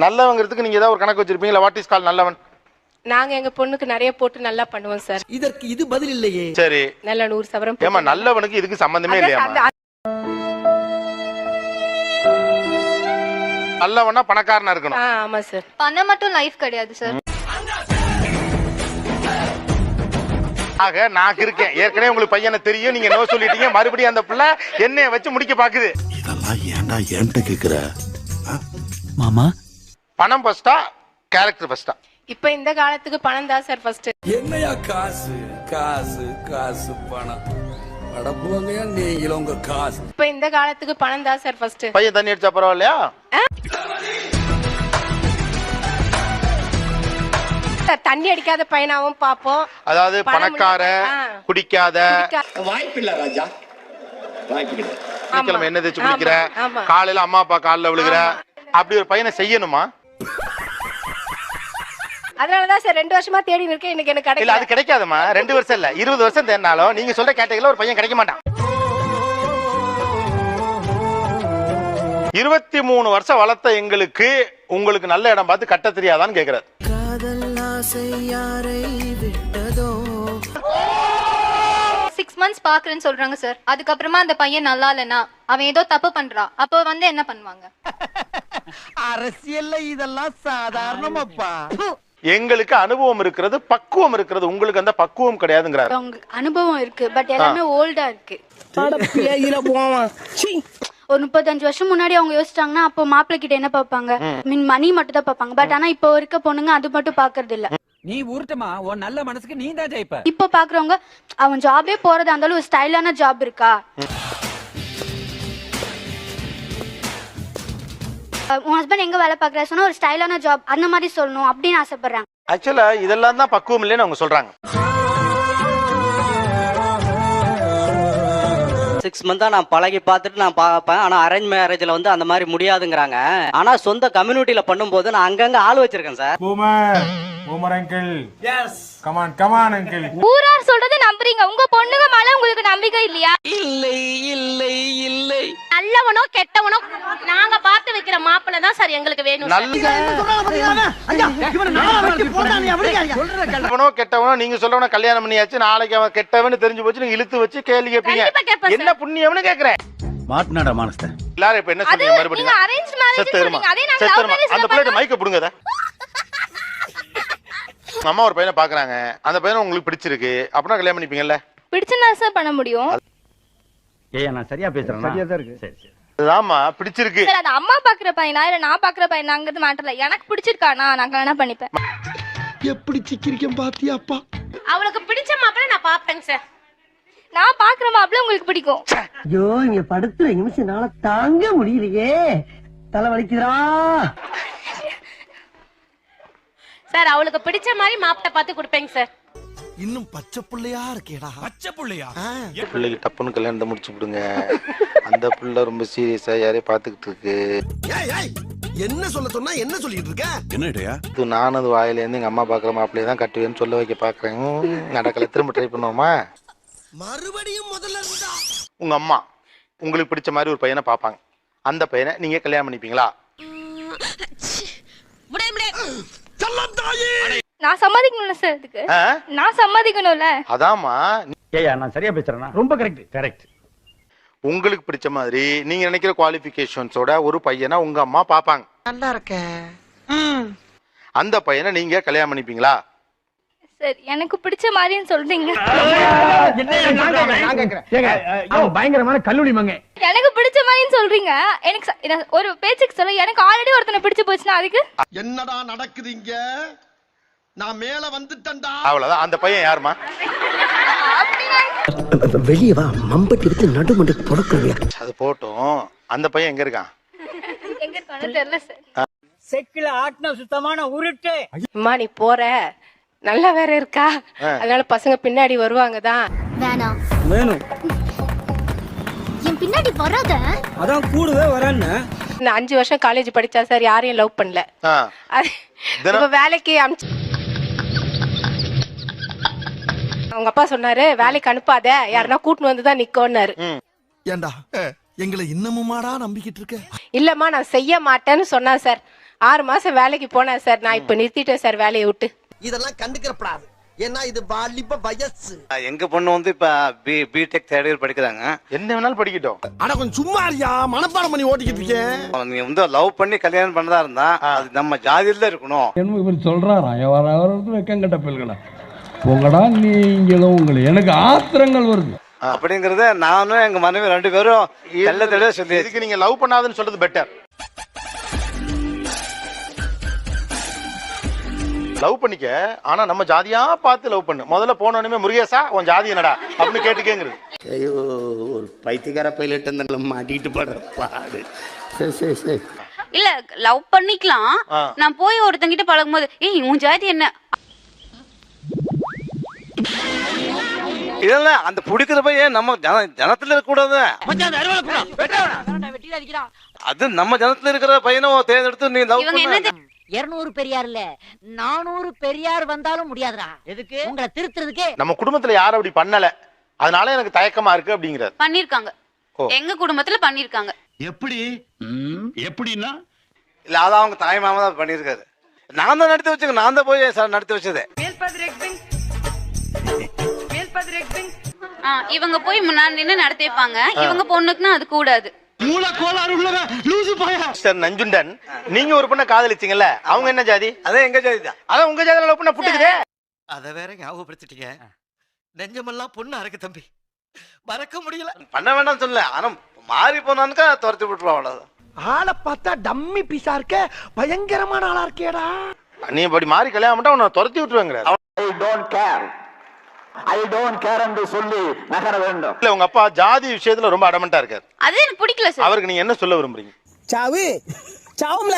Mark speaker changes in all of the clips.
Speaker 1: நல்லவங்கிறதுக்கு நீங்க ஏதாவது ஒரு கணக்கு வச்சிருப்பீங்களா வாட் இஸ் கால் நல்லவன்?
Speaker 2: நாங்க எங்க பொண்ணுக்கு நிறைய போட்டு நல்லா பண்ணுவோம் சார்.
Speaker 3: இதற்கு இது பதில் இல்லையே.
Speaker 1: சரி.
Speaker 2: நல்ல நூறு சவரம்
Speaker 1: ஏமா நல்லவனுக்கு இதுக்கு சம்பந்தமே இல்லையா
Speaker 2: அந்த-
Speaker 1: நல்லவனா பணக்காரனா இருக்கணும்.
Speaker 2: ஆ, ஆமா சார்.
Speaker 4: பணம் மட்டும் லைஃப் கிடையாது சார்.
Speaker 1: ஆக நான் இருக்கேன். ஏற்கனவே உங்களுக்கு பையனை தெரியும். நீங்க நோ சொல்லிட்டீங்க. மறுபடியும் அந்த பிள்ளை என்னைய வச்சு முடிக்க பாக்குது.
Speaker 5: இதெல்லாம் ஏன்டா என்கிட்ட கேக்குற?
Speaker 6: மாமா
Speaker 1: பணம் ஃபர்ஸ்டா கேரக்டர் ஃபர்ஸ்டா
Speaker 2: இப்ப இந்த காலத்துக்கு பணம் தான் சார் ஃபர்ஸ்ட்
Speaker 3: என்னையா காசு காசு காசு பணம். அடப்புவங்கயா நீங்களும் உங்க காசு.
Speaker 2: இப்ப இந்த காலத்துக்கு பணம் தான் சார் ஃபர்ஸ்ட்
Speaker 1: பையன் தண்ணி அடிச்சா பரவாயில்லையா?
Speaker 2: தண்ணி அடிக்காத பையனாவும் பாப்போம்.
Speaker 1: அதாவது பணக்கார. குடிக்காத.
Speaker 3: வாய்ப்பில்லை ராஜா. வாய்ப்பில்லை.
Speaker 1: என்ன குளிக்கிற?
Speaker 2: ஆமா.
Speaker 1: காலையில அம்மா அப்பா காலில் விழுகிற? அப்படி ஒரு பையனை செய்யணுமா?
Speaker 2: அதனாலதான் சார் ரெண்டு வருஷமா தேடி இருக்கேன் இன்னைக்கு எனக்கு
Speaker 1: இல்ல அது
Speaker 2: கிடைக்கல.
Speaker 1: கிடைக்காதுமா ரெண்டு வருஷம் இல்ல. இருபது வருஷம் தேடினாலும் நீங்க சொல்ற கேட்டகரியில ஒரு பையன் கிடைக்க மாட்டான். இருபத்தி மூணு வருஷம் வளர்த்த எங்களுக்கு உங்களுக்கு நல்ல இடம் பார்த்து கட்ட தெரியாதான்னு கேக்குறாரு.
Speaker 4: சிக்ஸ் மந்த்ஸ் பாக்குறேன்னு சொல்றாங்க சார் அதுக்கப்புறமா அந்த பையன் நல்லா இல்லைன்னா அவன் ஏதோ தப்பு பண்றான் அப்போ வந்து என்ன பண்ணுவாங்க?
Speaker 3: அரசியல்ல இதெல்லாம் சாதாரணமாப்பா.
Speaker 1: எங்களுக்கு அனுபவம் இருக்கிறது பக்குவம் இருக்கிறது. உங்களுக்கு அந்த பக்குவம் கிடையாதுங்கிறாரு.
Speaker 7: அவங்க அனுபவம் இருக்கு பட் எல்லாமே ஓல்டா இருக்கு. ஒரு முப்பத்தஞ்சு வருஷம் முன்னாடி அவங்க யோசிச்சாங்கன்னா அப்போ மாப்பிள்ளை கிட்ட என்ன பார்ப்பாங்க? மீன் மணி மட்டும் தான் பார்ப்பாங்க. பட் ஆனா இப்போ இருக்க பொண்ணுங்க அது மட்டும் பாக்குறது இல்ல
Speaker 6: நீ ஊர்ட்டமா? உன் நல்ல மனசுக்கு நீ தான் ஜெயிப்ப.
Speaker 7: இப்போ பாக்குறவங்க அவன் ஜாபே போறதா இருந்தாலும் ஒரு ஸ்டைலான ஜாப் இருக்கா? உன் ஹஸ்பண்ட் எங்க வேலை பாக்குற சொன்னா ஒரு ஸ்டைலான ஜாப் அந்த மாதிரி சொல்லணும் அப்படின்னு ஆசைப்படுறாங்க.
Speaker 1: ஆக்சுவலா இதெல்லாம் தான் பக்குவம் இல்லைன்னு அவங்க சொல்றாங்க.
Speaker 8: சிக்ஸ் மந்தா நான் பழகி பார்த்துட்டு நான் பார்ப்பேன். ஆனா அரேஞ்ச் மேரேஜ்ல வந்து அந்த மாதிரி முடியாதுங்கிறாங்க. ஆனா சொந்த கம்யூனிட்டியில பண்ணும்போது நான் அங்கங்க ஆள் வச்சிருக்கேன் sir
Speaker 9: boomer boomer uncle yes come on come on uncle
Speaker 4: ஊரார் சொல்றதை நம்புறீங்க. உங்க பொண்ணுங்க மேல உங்களுக்கு நம்பிக்கை இல்லையா?
Speaker 3: இல்லை இல்லை இல்லை.
Speaker 2: நல்லவனோ கெட்டவனோ நாங்க பார்த்து வைக்கிற மாப்பிள்ளை தான் சார் எங்களுக்கு வேணும் சார்.
Speaker 1: நல்ல கெட்டவனோ கெட்டவனோ நீங்க சொல்றவன கல்யாணம் பண்ணியாச்சு. நாளைக்கு அவன் கெட்டவன்னு தெரிஞ்சு போச்சு. நீங்க இழுத்து வச்சு கேள்வி கேட்பீங்க
Speaker 2: கேட்பேன்
Speaker 1: என்ன புண்ணியம்னு கேக்குறேன்.
Speaker 5: மாட்டினாடா மானஸ்த
Speaker 1: எல்லாரும் இப்ப என்ன சொன்னீங்க? மறுபடியும்
Speaker 4: நீங்க arranged marriage
Speaker 1: செத்து இருமா
Speaker 4: சொன்னீங்க. அதே நாங்க
Speaker 1: செத்து
Speaker 4: love
Speaker 1: இருமா
Speaker 4: marriage ல
Speaker 1: அந்த பிள்ளைகிட்ட மைக்க புடுங்க அத. உங்க அம்மா ஒரு பையனை பாக்குறாங்க. அந்த பையனை உங்களுக்கு பிடிச்சிருக்கு. அப்படின்னா கல்யாணம் பண்ணிப்பீங்கல்ல?
Speaker 4: பிடிச்சிருந்தா சார் பண்ண முடியும்.
Speaker 6: ஏய் நான் சரியா பேசுறேன்? சரியா தான் இருக்கு. சரி சரி.
Speaker 1: அதுதாம்மா பிடிச்சிருக்கு.
Speaker 4: சார் அது அம்மா பாக்குற பையனா இல்ல நான் பாக்குற பையனாங்கிறது மேட்டர் இல்ல. எனக்கு பிடிச்சிருக்கானா நான் கல்யாணம் பண்ணிப்பேன்.
Speaker 3: எப்படி சிக்கிரிக்கம் பாத்தியாப்பா
Speaker 2: அவளுக்கு பிடிச்ச மாப்பிள்ளை நான் பாப்பேங்க சார்
Speaker 4: நான் பாக்குற மாப்பிள்ள உங்களுக்கு பிடிக்கும்.
Speaker 10: ஐயோ இங்க படுத்துற நிமிஷம் நாள தாங்க முடியலையே. தலை வலிக்குதுடா.
Speaker 2: சார் அவளுக்கு பிடிச்ச மாதிரி மாப்பிள்ளை பார்த்து கொடுப்பேங்க சார்.
Speaker 3: இன்னும் பச்சை புள்ளையா இருக்கேடா.
Speaker 6: பச்சை புள்ளையா?
Speaker 1: பிள்ளைக்கு டப்புன்னு கல்யாணத்தை முடிச்சு விடுங்க அந்த பிள்ளை ரொம்ப சீரியஸா யாரையும் பாத்துக்கிட்டு இருக்கு.
Speaker 3: ஏய் ஏய் என்ன சொல்ல சொன்னா என்ன சொல்லிட்டு இருக்க?
Speaker 5: என்னடையா
Speaker 1: இது நானும் அது வாயில இருந்து எங்க அம்மா பாக்குற மாப்பிள்ளைய தான் கட்டுவேன்னு சொல்ல வைக்க பாக்குறேன் நடக்கல திரும்ப ட்ரை பண்ணுவோமா?
Speaker 3: மறுபடியும் முதல்ல இருந்தா?
Speaker 1: உங்க அம்மா உங்களுக்கு பிடிச்ச மாதிரி ஒரு பையனை பார்ப்பாங்க. அந்த பையனை நீங்க கல்யாணம் பண்ணிப்பீங்களா?
Speaker 4: நான் சம்மதிக்கணும்ல சார் இதுக்கு? நான் சம்மதிக்கணும்ல.
Speaker 1: அதாம்மா.
Speaker 6: ஏய்யா நான் சரியா பேசுறேனா ரொம்ப கரெக்ட் கரெக்ட்
Speaker 1: உங்களுக்கு பிடிச்ச மாதிரி நீங்க நினைக்கிற குவாலிபிகேஷன்ஸோட ஒரு பையனை உங்க அம்மா பாப்பாங்க
Speaker 10: நல்லா இருக்க.
Speaker 1: அந்த பையனை நீங்க கல்யாணம் பண்ணிப்பீங்களா?
Speaker 4: சார் எனக்கு பிடிச்ச மாதிரின்னு சொல்றீங்க.
Speaker 6: பயங்கரமான கல்லூரி மங்க
Speaker 4: எனக்கு பிடிச்ச மாதிரின்னு சொல்றீங்க. எனக்கு ஒரு பேச்சுக்கு சொல்ல. எனக்கு ஆல்ரெடி ஒருத்தனை பிடிச்சு போச்சுன்னா அதுக்கு?
Speaker 3: என்னடா நடக்குது இங்க? நான் மேல வந்துட்டேன்டா.
Speaker 1: அவ்வளவுதான். அந்த பையன் யாருமா
Speaker 10: வெளியே வா. மம்பட்டி எடுத்து நடுமண்டு புடக்குறியா
Speaker 1: அது போட்டும். அந்த பையன் எங்க இருக்கான்?
Speaker 4: எங்க இருக்கானு தெரியல சார்.
Speaker 10: செக்கில ஆட்டின சுத்தமான உருட்டு.
Speaker 2: அம்மா நீ போற. நல்லா வேற இருக்கா? அதனால பசங்க பின்னாடி வருவாங்க தான்.
Speaker 4: வேணாம்
Speaker 10: வேணும்
Speaker 4: என் பின்னாடி வராத.
Speaker 10: அதான் கூடவே வரேன்னு.
Speaker 2: இந்த அஞ்சு வருஷம் காலேஜ் படிச்சா சார் யாரையும் லவ் பண்ணல. இப்ப வேலைக்கு அனுப்பிச்சு அவங்க அப்பா சொன்னாரு வேலைக்கு அனுப்பாத. யாருன்னா கூட்டின்னு வந்து தான் நிக்கோன்னாரு.
Speaker 3: ஏண்டா? எங்களை இன்னமுமாடா நம்பிக்கிட்டு இருக்க?
Speaker 2: இல்லம்மா நான் செய்ய மாட்டேன்னு சொன்னா சார். ஆறு மாசம் வேலைக்கு போனேன் சார். நான் இப்ப நிறுத்திட்டேன் சார் வேலையை விட்டு.
Speaker 10: இதெல்லாம் கண்டுக்கிறப்படாது. ஏன்னா இது வாலிப வயசு.
Speaker 11: எங்க பொண்ணு வந்து இப்ப பி பிடெக் தேர்ட் இயர் படிக்கிறாங்க.
Speaker 1: என்ன வேணாலும் படிக்கட்டும்.
Speaker 10: ஆனா கொஞ்சம் சும்மா இருக்கியா? மனப்பாடம் பண்ணி ஓட்டிக்கிட்டு இருக்கேன்
Speaker 11: நீங்க வந்து லவ் பண்ணி கல்யாணம் பண்ணதா இருந்தா அது நம்ம ஜாதியில தான் இருக்கணும்.
Speaker 3: என்ன இவர் சொல்றாராம் வர வர வெக்கங்கட்ட பிள்ளைகளா? உங்களடா நீங்களும் உங்களை. எனக்கு ஆத்திரங்கள் வருது.
Speaker 11: அப்படிங்கறத நானும் எங்க மனைவி ரெண்டு பேரும் தெள்ள தெளிவா சொல்லி
Speaker 1: இதுக்கு நீங்க லவ் பண்ணாதுன்னு சொல்றது பெட்டர் லவ் பண்ணிக்க ஆனா நம்ம ஜாதியா பார்த்து லவ் பண்ணு. முதல்ல போனோடனே முருகேசா உன் ஜாதி என்னடா? அப்படின்னு கேட்டுக்கேங்கிறது.
Speaker 5: ஐயோ ஒரு பைத்தியக்கார பைலட் இருந்தாலும் மாட்டிக்கிட்டு படுற பாடு. சரி சரி சரி
Speaker 7: இல்ல லவ் பண்ணிக்கலாம். நான் போய் ஒருத்தங்கிட்ட பழகும்போது ஏய் உன் ஜாதி என்ன?
Speaker 11: இதெல்லாம் அந்த பிடிக்கிற பையன் நம்ம ஜன ஜனத்துல இருக்க கூடாது அது நம்ம ஜனத்துல இருக்கிற பையனை தேர்ந்தெடுத்து நீ லவ் பண்ண.
Speaker 10: இருநூறு பெரியார் இல்ல நானூறு பெரியார் வந்தாலும் முடியாதுடா. எதுக்கு? உங்களை திருத்துறதுக்கே
Speaker 1: நம்ம குடும்பத்துல யாரும் அப்படி பண்ணல. அதனால எனக்கு தயக்கமா இருக்கு அப்படிங்கிறது
Speaker 7: பண்ணிருக்காங்க. எங்க குடும்பத்துல பண்ணிருக்காங்க.
Speaker 5: எப்படி? எப்படின்னா?
Speaker 11: இல்ல அதான் அவங்க தாய் மாமா தான் பண்ணிருக்காரு. நான் தான் நடத்தி வச்சுக்க நான் தான் போய் சார் நடத்தி வச்சதே.
Speaker 7: ஆ, இவங்க போய் முன்னாடி நின்னு நடத்தி வைப்பாங்க இவங்க பொண்ணுக்குன்னா அது கூடாது.
Speaker 1: மிஸ்டர் நஞ்சுண்டன் நீங்க ஒரு பொண்ணை காதலிச்சீங்கல்ல அவங்க என்ன ஜாதி?
Speaker 11: அதே எங்க ஜாதி தான்
Speaker 1: அதான் உங்க ஜாதியில பண்ண புட்டுக்குதே.
Speaker 10: அத வேற ஞாபகப்படுத்திட்டீங்க. நெஞ்சமெல்லாம் பொண்ணா இருக்கு தம்பி. மறக்க முடியல.
Speaker 11: பண்ண வேண்டாம்னு சொல்லல. ஆனா மாறி போனானுக்கா துரத்தி விட்டுருவா அவ்வளவுதான்.
Speaker 10: ஆளை பார்த்தா டம்மி பீஸா இருக்க பயங்கரமான ஆளா இருக்கேடா
Speaker 1: நீ இப்படி மாறி கல்யாணம் பண்ணிட்டா உன்னை துரத்தி விட்டுருவேங்கிற.
Speaker 5: I don't care I don't care என்று சொல்லி நகர வேண்டும்.
Speaker 1: இல்ல உங்க அப்பா ஜாதி விஷயத்துல ரொம்ப அடமெண்டா இருக்காரு.
Speaker 7: அது எனக்கு பிடிக்கல சார்
Speaker 1: அவருக்கு நீங்க என்ன சொல்ல விரும்புறீங்க?
Speaker 10: சாவு சாவும்ல.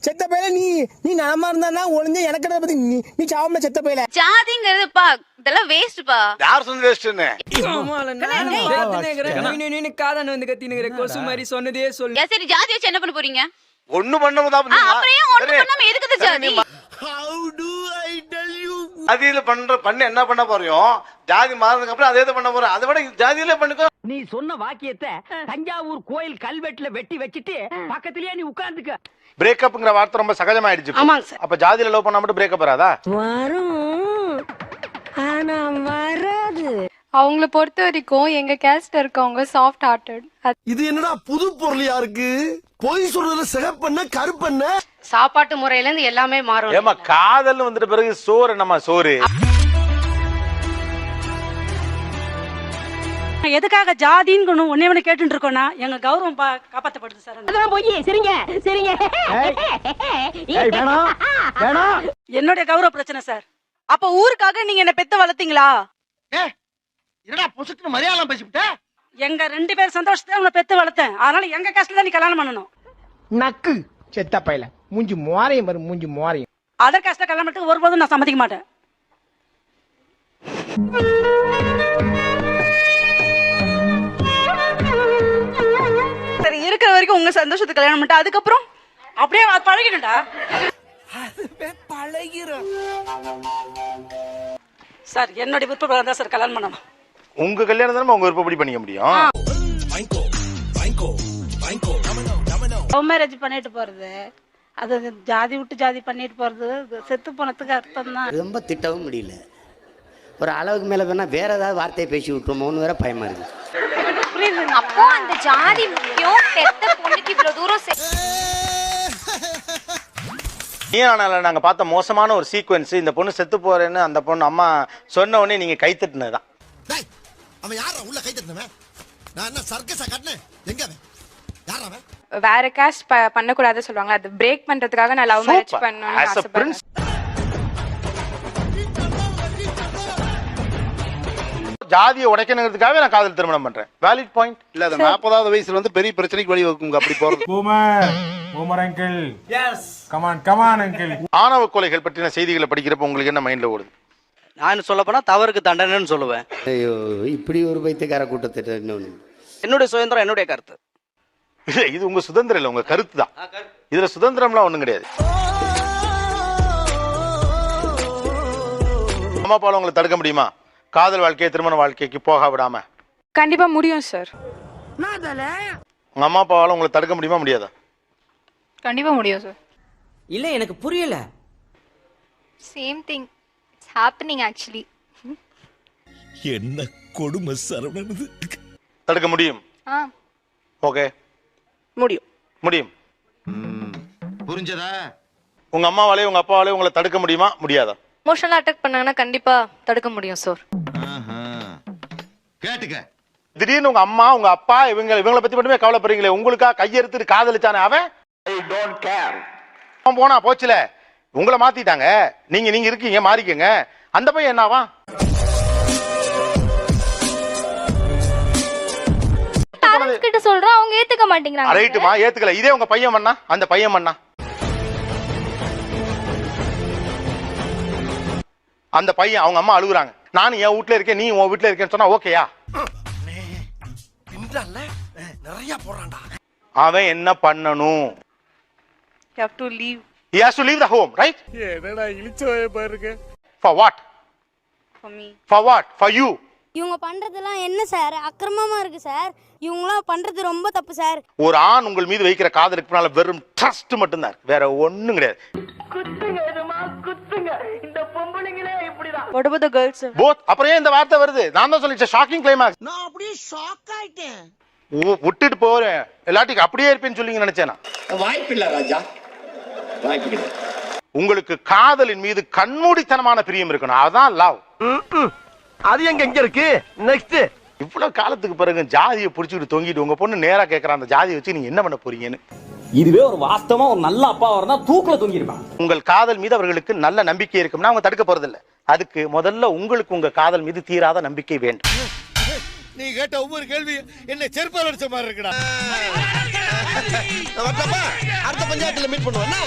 Speaker 10: செத்த பையல நீ நீ நலமா இருந்தா ஒளிஞ்ச எனக்கு பத்தி நீ நீ சாவும்ல செத்த பையல.
Speaker 7: ஜாதிங்கிறது பா இதெல்லாம் வேஸ்ட்பா
Speaker 11: யார் சொந்த வேஸ்ட்னு
Speaker 7: சரி ஜாதி வச்சு என்ன பண்ண போறீங்க?
Speaker 11: ஒண்ணு பண்ண
Speaker 7: ஆ, அப்புறம் ஒண்ணு பண்ணாம எதுக்கு ஜாதி?
Speaker 11: ஜாதியில பண்ற பண்ணி என்ன பண்ண போறியும் ஜாதி மாறினதுக்கு அப்புறம் அதே பண்ண போறோம் அதை விட ஜாதியில பண்ணிக்கோ.
Speaker 10: நீ சொன்ன வாக்கியத்தை தஞ்சாவூர் கோயில் கல்வெட்டுல வெட்டி வச்சிட்டு பக்கத்திலேயே நீ உட்கார்ந்துக்க.
Speaker 1: பிரேக்கப்ங்கிற வார்த்தை ரொம்ப சகஜமாயிடுச்சு.
Speaker 2: ஆமாங்க சார்.
Speaker 1: அப்ப ஜாதியில லவ் பண்ணா மட்டும் பிரேக்கப் வராதா?
Speaker 10: வரும். ஆனா வராது.
Speaker 4: அவங்கள பொறுத்த வரைக்கும் எங்க கேஸ்ட் இருக்கவங்க சாஃப்ட் ஹார்ட்டட்
Speaker 10: இது என்னடா புது பொருளியா இருக்கு பொய் சொல்றதுல சிகப்பண்ண கருப்பண்ண?
Speaker 2: சாப்பாட்டு முறையில இருந்து எல்லாமே மாறும்.
Speaker 1: ஏமா காதல்னு வந்துட்ட பிறகு சோறு என்னம்மா சோறு?
Speaker 12: எதுக்காக ஜாதின்னு ஒன்னே ஒண்ணு கேட்டுட்டு இருக்கோம்னா எங்க கௌரவம் பா- காப்பாத்தப்படுது சார்.
Speaker 10: அதெல்லாம் போய் சரிங்க சரிங்க.
Speaker 12: என்னுடைய கௌரவ பிரச்சனை சார். அப்ப ஊருக்காக நீங்க என்ன பெத்து வளர்த்தீங்களா?
Speaker 10: என்னடா பொசுக்கு மலையாளம் பேசிவிட்ட
Speaker 12: எங்க ரெண்டு பேர் சந்தோஷத்தை உங்களை பெத்து வளர்த்தேன். அதனால எங்க கஷ்டத்துல நீ கல்யாணம் பண்ணணும்?
Speaker 10: நக்கு. செத்த பையல. மூஞ்சி மோரையும் வரும் மூஞ்சி மோரையும்.
Speaker 12: அதர் காஸ்ட்ல கல்யாணம் பண்ணிட்டு ஒருபோதும் நான் சம்மதிக்க மாட்டேன். சரி இருக்கிற வரைக்கும் உங்க சந்தோஷத்துக்கு கல்யாணம் பண்ணிட்டு அதுக்கப்புறம் அப்படியே அது பழகிடும்டா. சார் என்னுடைய விருப்பம் தான் சார் கல்யாணம் பண்ணணும்.
Speaker 1: உங்க கல்யாணம் தானே உங்க விருப்பப்படி பண்ணிக்க முடியும்?
Speaker 12: லவ் மேரேஜ் பண்ணிட்டு போறது. அது ஜாதி விட்டு ஜாதி பண்ணிட்டு போறது அது செத்து போனதுக்கு அர்த்தம் தான்
Speaker 5: ரொம்ப திட்டவும் முடியல. ஒரு அளவுக்கு மேல வேணா வேற ஏதாவது வார்த்தையை பேசி விட்டுருமோன்னு வேற பயமா இருக்கு.
Speaker 4: அப்போ அந்த ஜாதி முக்கியம் பெத்த பொண்ணுக்கு இவ்வளவு தூரம் செ-
Speaker 1: நீயானால நாங்க பார்த்த மோசமான ஒரு சீக்வன்ஸ் இந்த பொண்ணு செத்து போறேன்னு அந்த பொண்ணு அம்மா சொன்ன உடனே நீங்க கை தட்டுனதுதான்.
Speaker 10: அவன் யாரா உள்ள கை தட்டினவன்? நான் என்ன சர்க்கஸா கட்டினேன்? எங்க அவன்? யாரா அவன்?
Speaker 4: வேற காஸ்ட் பண்ணக்கூடாது சொல்லுவாங்க. அது பிரேக் பண்றதுக்காக நான் லவ் மேரேஜ்
Speaker 1: a
Speaker 4: ஆசைப்படுறேன்.
Speaker 1: ஜாதியை உடைக்கணுங்கிறதுக்காக நான் காதல் திருமணம் பண்றேன். வேலிட் பாயிண்ட்
Speaker 11: இல்ல அந்த நாற்பதாவது வயசுல வந்து பெரிய பிரச்சனைக்கு வழி வகுக்குங்க அப்படி போறது.
Speaker 9: Boomer boomer uncle yes come on come on uncle
Speaker 1: ஆணவ கொலைகள் பற்றின செய்திகளை படிக்கிறப்ப உங்களுக்கு என்ன மைண்ட்ல ஓடுது?
Speaker 8: நான் சொல்ல போனா தவறுக்கு தண்டனைன்னு சொல்லுவேன்.
Speaker 5: ஐயோ இப்படி ஒரு பைத்தியக்கார கூட்டத்திட்ட இன்னொன்னு.
Speaker 8: என்னுடைய சுதந்திரம் என்னுடைய கருத்து.
Speaker 1: இல்ல இது உங்க சுதந்திரம் இல்ல உங்க கருத்து. தான் இதுல சுதந்திரம்லாம் ஒண்ணும் கிடையாது. அம்மா அப்பால உங்களை தடுக்க முடியுமா? காதல் வாழ்க்கையை திருமண வாழ்க்கைக்கு போக விடாம.
Speaker 4: கண்டிப்பா முடியும் சார்
Speaker 1: உங்க அம்மா அப்பாவால உங்களை தடுக்க முடியுமா முடியாதா?
Speaker 4: கண்டிப்பா முடியும் சார்
Speaker 10: இல்ல எனக்கு புரியல.
Speaker 4: Same thing it's happening actually
Speaker 10: என்ன கொடுமை சரவணனது
Speaker 1: தடுக்க முடியும்?
Speaker 4: ஆ.
Speaker 1: ஓகே
Speaker 2: முடியும்.
Speaker 1: முடியும்.
Speaker 5: புரிஞ்சதா?
Speaker 1: உங்க அம்மாவாலே உங்க அப்பாவாலே உங்களை தடுக்க முடியுமா? முடியாதா?
Speaker 2: எமோஷனலா அட்டாக் பண்ணாங்கன்னா கண்டிப்பா தடுக்க முடியும் சார்
Speaker 5: கேட்டுக்க.
Speaker 1: திடீர்னு உங்க அம்மா உங்க அப்பா இவங்க இவங்கள பத்தி மட்டுமே கவலைப்படுறீங்களே உங்களுக்கா கையெடுத்துட்டு காதலிச்சானே அவன்? அவன் போனா போச்சுல. உங்களை மாத்திட்டாங்க. நீங்க நீங்க இருக்கீங்க மாறிக்கங்க. அந்த பையன் என்னவா
Speaker 7: பேரண்ட்ஸ் கிட்ட சொல்றோம் அவங்க ஏத்துக்க மாட்டேங்கிறாங்க.
Speaker 1: ரைட்டுமா ஏத்துக்கல. இதே உங்க பையன் பண்ணா? அந்த பையன் பண்ணா? அந்த பையன் அவங்க அம்மா அழுகுறாங்க. நானும் என் வீட்ல இருக்கேன் நீ உன் வீட்ல இருக்கேன்னு சொன்னா ஓகேயா?
Speaker 10: நிறைய போறான்டா
Speaker 1: அவன் என்ன பண்ணணும்?
Speaker 12: You have to leave.
Speaker 1: He has to leave the home right?
Speaker 10: என்னடா இழிச்சவாய பாருங்க
Speaker 1: for what?
Speaker 12: For me.
Speaker 1: for what? For you.
Speaker 7: இவங்க பண்றதெல்லாம் என்ன சார்? அக்கிரமமா இருக்கு சார். இவங்களாம் பண்றது ரொம்ப தப்பு சார்.
Speaker 1: ஒரு ஆண் உங்கள் மீது வைக்கிற காதலுக்கு பின்னால வெறும் ட்ரஸ்ட் மட்டும்தான். இருக்கு. வேற ஒண்ணும் கிடையாது.
Speaker 12: What about the girls? sir?
Speaker 1: Both அப்புறம் ஏன் இந்த வார்த்தை வருது? நான் தான் சொல்லிச்சேன் ஷாக்கிங் கிளைமாக்ஸ்
Speaker 10: நான் அப்படியே ஷாக் ஆயிட்டேன்.
Speaker 1: விட்டுட்டு போறேன். எல்லாட்டிக்கு அப்படியே இருப்பேன்னு சொல்லி நினைச்சேன் நான்.
Speaker 5: வாய்ப்பில்லை ராஜா. வாய்ப்பு
Speaker 1: உங்களுக்கு காதலின் மீது கண்மூடித்தனமான பிரியம் இருக்கணும். அதான் லவ்
Speaker 10: அது எங்க எங்க இருக்கு? நெக்ஸ்ட்
Speaker 1: இவ்வளவு காலத்துக்கு பிறகு ஜாதியை புடிச்சுக்கிட்டு தொங்கிட்டு உங்க பொண்ணு நேரா கேக்குற அந்த ஜாதியை வச்சு நீங்க என்ன பண்ண போறீங்கன்னு?
Speaker 6: இதுவே ஒரு வாஸ்தவமா ஒரு நல்ல அப்பா இருந்தா தூக்குல தொங்கிருப்பான்
Speaker 1: உங்கள் காதல் மீது அவர்களுக்கு நல்ல நம்பிக்கை இருக்கும்னா அவங்க தடுக்க போறதில்ல. அதுக்கு முதல்ல உங்களுக்கு உங்க காதல் மீது தீராத நம்பிக்கை வேண்டும்.
Speaker 10: நீ கேட்ட ஒவ்வொரு கேள்வி என்ன செருப்பால் அடிச்ச மாதிரி இருக்குடா. அடுத்த பஞ்சாயத்துல மீட் பண்ணுவேன்